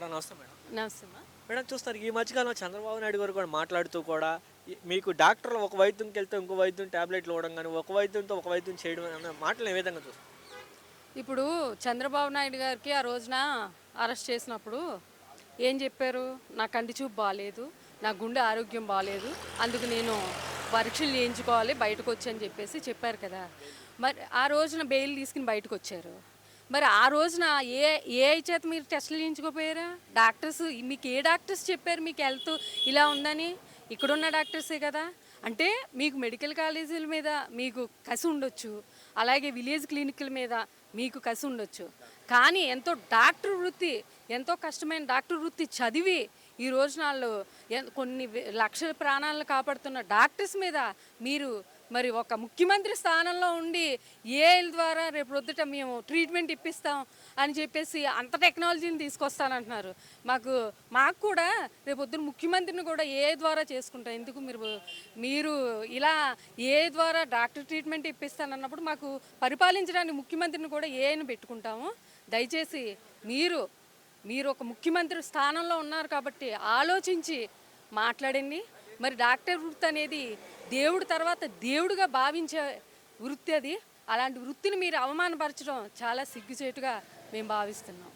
Madam నమస్తే madam. నమస్తే. Madam చూస్తారు ఈ మధ్యకాలంలో చంద్రబాబు నాయుడు గారు కూడా మాట్లాడుతూ కూడా మీకు డాక్టర్లు ఒక వైద్యంకి వెళ్తే ఇంకో వైద్యం టాబ్లెట్లు ఇవ్వడం కానీ ఒక వైద్యంతో ఒక వైద్యం చేయడం అన్న మాటలు ఏ విధంగా చూస్తారు? ఇప్పుడు చంద్రబాబు నాయుడు గారికి ఆ రోజున అరెస్ట్ చేసినప్పుడు ఏం చెప్పారు? నా కంటి చూపు బాగాలేదు నా గుండె ఆరోగ్యం బాగాలేదు అందుకు నేను పరీక్షలు చేయించుకోవాలి బయటకు వచ్చి అని చెప్పేసి చెప్పారు కదా. మరి ఆ రోజున బెయిల్ తీసుకుని బయటకు వచ్చారు. మరి ఆ రోజున ఏ ఏ చేత మీరు టెస్టులు చేయించుకోపోయారా? డాక్టర్స్ మీకు ఏ డాక్టర్స్ చెప్పారు మీకు హెల్త్ ఇలా ఉందని? ఇక్కడున్న డాక్టర్సే కదా? అంటే మీకు మెడికల్ కాలేజీల మీద మీకు కసి ఉండొచ్చు. అలాగే విలేజ్ క్లినిక్ల మీద మీకు కసి ఉండొచ్చు. కానీ ఎంతో డాక్టర్ వృత్తి ఎంతో కష్టమైన డాక్టర్ వృత్తి చదివి ఈ రోజు నాళ్ళు ఎన్- కొన్ని లక్షల ప్రాణాలను కాపాడుతున్న డాక్టర్స్ మీద మీరు మరి ఒక ముఖ్యమంత్రి స్థానంలో ఉండి ఏఐల ద్వారా రేపు రొద్దుట మేము ట్రీట్మెంట్ ఇప్పిస్తాం అని చెప్పేసి అంత టెక్నాలజీని తీసుకొస్తానంటున్నారు. మాకు మాకు కూడా రేపు పొద్దున ముఖ్యమంత్రిని కూడా ఏ ద్వారా చేసుకుంటాం. ఎందుకు మీరు మీరు ఇలా ఏ ద్వారా డాక్టర్ ట్రీట్మెంట్ ఇప్పిస్తానన్నప్పుడు మాకు పరిపాలించడానికి ముఖ్యమంత్రిని కూడా ఏఐని పెట్టుకుంటాము. దయచేసి మీరు మీరు ఒక ముఖ్యమంత్రి స్థానంలో ఉన్నారు కాబట్టి ఆలోచించి మాట్లాడండి. మరి డాక్టర్ వృత్తి అనేది దేవుడి తర్వాత దేవుడిగా భావించే వృత్తి అది. అలాంటి వృత్తిని మీరు అవమానపరచడం చాలా సిగ్గుచేటుగా మేము భావిస్తున్నాం.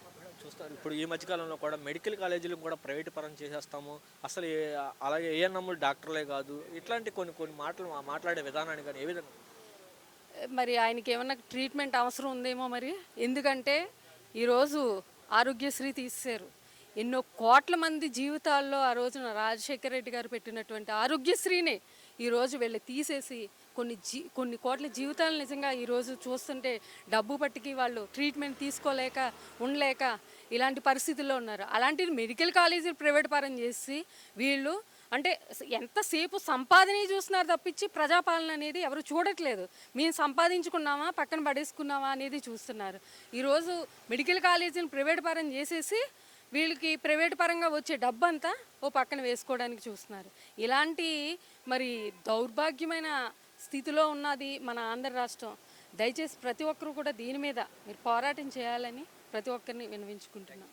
చూస్తారు ఇప్పుడు ఈ మధ్యకాలంలో కూడా మెడికల్ కాలేజీలు కూడా ప్రైవేట్ పరం చేసేస్తాము. అసలు ఏ- అలాగే ఏఎన్ఎంలు డాక్టర్లే కాదు. ఇట్లాంటి కొన్ని కొన్ని మాటలు మాట్లాడే విధానాన్ని కానీ ఏ విధంగా? మరి ఆయనకి ఏమన్నా ట్రీట్మెంట్ అవసరం ఉందేమో మరి? ఎందుకంటే ఈరోజు ఆరోగ్యశ్రీ తీసేశారు. ఎన్నో కోట్ల మంది జీవితాల్లో ఆ రోజున రాజశేఖర రెడ్డి గారు పెట్టినటువంటి ఆరోగ్యశ్రీనే ఈరోజు వెళ్ళి తీసేసి కొన్ని జీ కొన్ని కోట్ల జీవితాలు నిజంగా ఈరోజు చూస్తుంటే డబ్బు పట్టుకి వాళ్ళు ట్రీట్మెంట్ తీసుకోలేక ఉండలేక ఇలాంటి పరిస్థితుల్లో ఉన్నారు. అలాంటిది మెడికల్ కాలేజీలు ప్రైవేట్ పరం చేసి వీళ్ళు అంటే ఎంతసేపు సంపాదన చూస్తున్నారు తప్పించి ప్రజాపాలన అనేది ఎవరు చూడట్లేదు. మేము సంపాదించుకున్నామా పక్కన పడేసుకున్నామా అనేది చూస్తున్నారు. ఈరోజు మెడికల్ కాలేజీని ప్రైవేట్ పరం చేసేసి వీళ్ళకి ప్రైవేట్ పరంగా వచ్చే డబ్బు అంతా ఓ పక్కన వేసుకోవడానికి చూస్తున్నారు. ఇలాంటి మరి దౌర్భాగ్యమైన స్థితిలో ఉన్నది మన ఆంధ్ర రాష్ట్రం. దయచేసి ప్రతి ఒక్కరూ కూడా దీని మీద మీరు పోరాటం చేయాలని ప్రతి ఒక్కరిని వినవించుకుంటున్నాం